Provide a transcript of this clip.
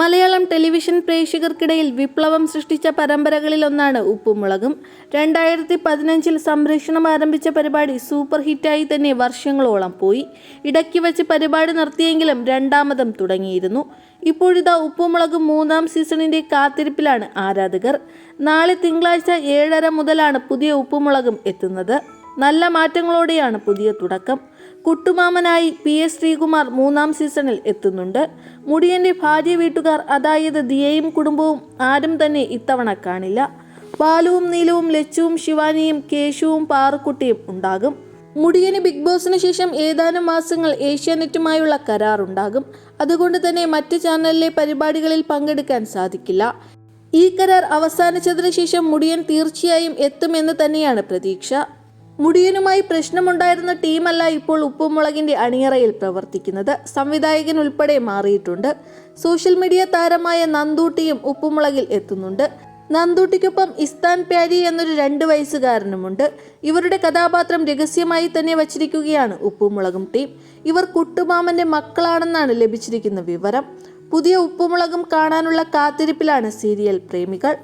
Malayalam television പ്രേക്ഷകർക്കിടയിൽ വിപ്ലവം സൃഷ്ടിച്ച പരമ്പരകളിലൊന്നാണ് ഉപ്പുമുളകും. രണ്ടായിരത്തി പതിനഞ്ചിൽ സംരക്ഷണം ആരംഭിച്ച പരിപാടി സൂപ്പർ ഹിറ്റായി തന്നെ വർഷങ്ങളോളം പോയി. ഇടയ്ക്ക് വെച്ച് പരിപാടി നിർത്തിയെങ്കിലും രണ്ടാമതും തുടങ്ങിയിരുന്നു. ഇപ്പോഴിതാ ഉപ്പുമുളകും മൂന്നാം സീസണിന്റെ കാത്തിരിപ്പിലാണ് ആരാധകർ. നാളെ തിങ്കളാഴ്ച ഏഴര മുതലാണ് പുതിയ ഉപ്പുമുളകും എത്തുന്നത്. നല്ല മാറ്റങ്ങളോടെയാണ് പുതിയ തുടക്കം. കുട്ടുമാമനായി പി എസ് ശ്രീകുമാർ മൂന്നാം സീസണിൽ എത്തുന്നുണ്ട്. മുടിയന്റെ ഭാര്യ വീട്ടുകാർ അതായത് ദിയയും കുടുംബവും ആരും തന്നെ ഇത്തവണ കാണില്ല. ബാലുവും നീലവും ലച്ചുവും ശിവാനിയും കേശുവും പാറുക്കുട്ടിയും ഉണ്ടാകും. മുടിയന് ബിഗ് ബോസിന് ശേഷം ഏതാനും മാസങ്ങൾ ഏഷ്യാനെറ്റുമായുള്ള കരാറുണ്ടാകും. അതുകൊണ്ട് തന്നെ മറ്റ് ചാനലിലെ പരിപാടികളിൽ പങ്കെടുക്കാൻ സാധിക്കില്ല. ഈ കരാർ അവസാനിച്ചതിന് ശേഷം മുടിയൻ തീർച്ചയായും എത്തുമെന്ന് തന്നെയാണ് പ്രതീക്ഷ. മുടിയനുമായി പ്രശ്നമുണ്ടായിരുന്ന ടീമല്ല ഇപ്പോൾ ഉപ്പുമുളകിന്റെ അണിയറയിൽ പ്രവർത്തിക്കുന്നത്. സംവിധായകൻ ഉൾപ്പെടെ മാറിയിട്ടുണ്ട്. സോഷ്യൽ മീഡിയ താരമായ നന്ദൂട്ടിയും ഉപ്പുമുളകിൽ എത്തുന്നുണ്ട്. നന്ദൂട്ടിക്കൊപ്പം ഇസ്താൻ പ്യാരി എന്നൊരു രണ്ട് വയസ്സുകാരനുമുണ്ട്. ഇവരുടെ കഥാപാത്രം രഹസ്യമായി തന്നെ വച്ചിരിക്കുകയാണ് ഉപ്പുമുളകും ടീം. ഇവർ കുട്ടുമാമന്റെ മക്കളാണെന്നാണ് ലഭിച്ചിരിക്കുന്ന വിവരം. പുതിയ ഉപ്പുമുളകും കാണാനുള്ള കാത്തിരിപ്പിലാണ് സീരിയൽ പ്രേമികൾ.